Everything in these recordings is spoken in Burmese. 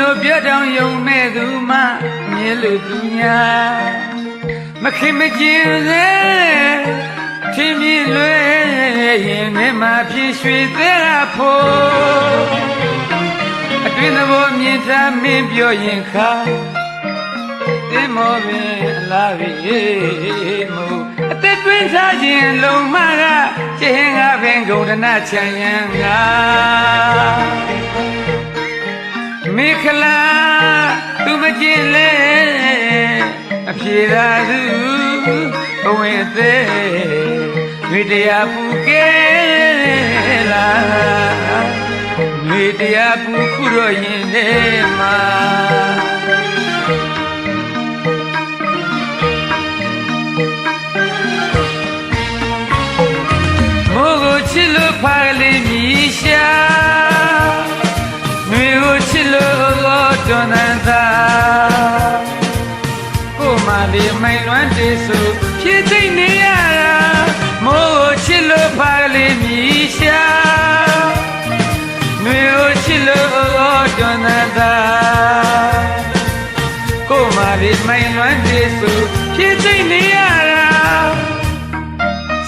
လို့ပြောတောင်ယုံမဲ့သူမှမြဲလို့သူညာမခင်မကျင်စေထင်းမြင်လွဲရင်နဲ့မှဖြစ်ရွှေသေးဖို့အတွင်းသဘောမြင်ထားမင်းပြောရင်ခါတင်မောပင်အလားပြီမို့အသက်တွင်းစားခြင်းလုံမကကျင်းငါပင်ဂုံဒနာချမ်းရန်ငါ မိခလာသူမကျင်လေအပြေသာသူဘဝင်သေးမိတရားပူကဲလာမိတရားပူခုတော့ရင်ထဲမှာမိုး မလေးမိုင်လွမ်းတေးဆိုဖြစ်သိနေရတာမိုးကိုချစ်လို့ဖားကလေးမြည်ရှာနှွေကိုချစ်လို့တော့တွန်းတန်သာကိုမလေးမိုင်လွမ်းတေးဆိုဖြစ်သိနေရတာ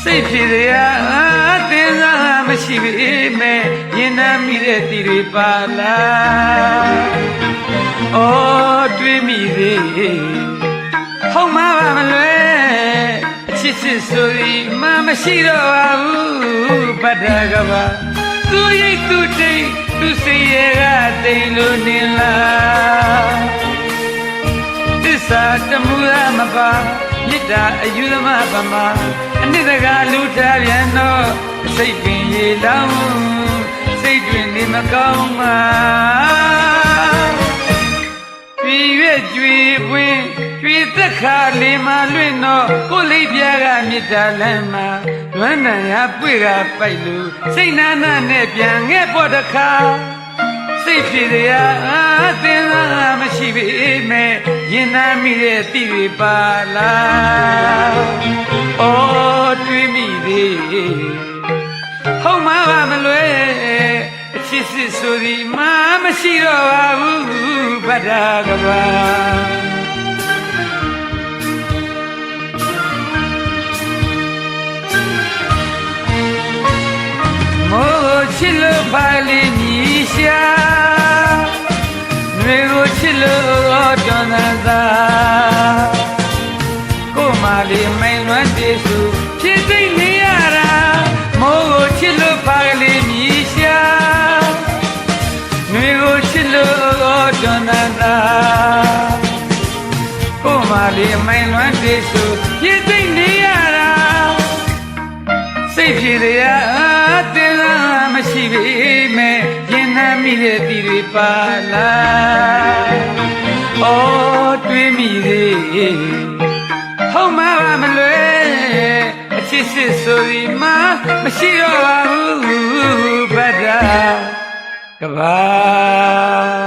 စိတ်ဖြစ်ရအသင်္သာမရှိပေမဲ့ရင်နှမ်းမိတဲ့တီတွေပါလား။အော်တွေးမိသေး စ်စစ်ဆိုပြီးမမရှိတော့ပါဘူးဗတ္တကပါသူရိတ်သူတိတ်သူစိတ်ရကတိမ်လို့နေလားသစ္စာတမှုရမပါမေတ္တာအယူသမပမာအနှစ်တကာလူထားပြန်တော့စိတ်ပင်ရေလောင်းစိတ်တွင်နေမကောင်းမှာပြီး ရွက်ကြွေပွင့်ကြွေသက်ခါလေးမှလွင့်တော့ကိုလိပ်ပြားကမေတ္တာလမ်းမှာလွမ်းနံရပွေကပိုက်လူစိတ်နာနာနဲ့ပြန်ငဲ့ပေါ်တခါစိတ်ဖြစ်ရအသင်သာမရှိပေမဲ့ရင်နာမိတဲ့တိတွေပါလား။အော်တွေးမိသေးဟုတ်မှာပါမလွယ်အချစ်စစ်ဆိုဒီမှမရှိတော့ပါဘူး ဗဒ္ဒကဘာမိုးချစ်လို့ပါလိမြည်ရှာတွေကိုချစ်လို့တွန်းသာကိုမလေးမိန်လွမ်းတေစုဖြစ် တွေကိုချစ်လို့တွန်းသာကိုမလေးမိန်လွမ်းတေစုဖြစ်သိနေရတာစိတ်ဖြစ်ရအတင်းသာမရှိပေမဲ့ရင်နှမ်းမိတဲ့တီတွေပါလား။အော်တွေးမိသေးဟုတ်မှာပါမလွယ်အချစ်စစ်ဆိုဒီမှမရှိတော့ပါဘူးဗဒ္ဒ ကဘာ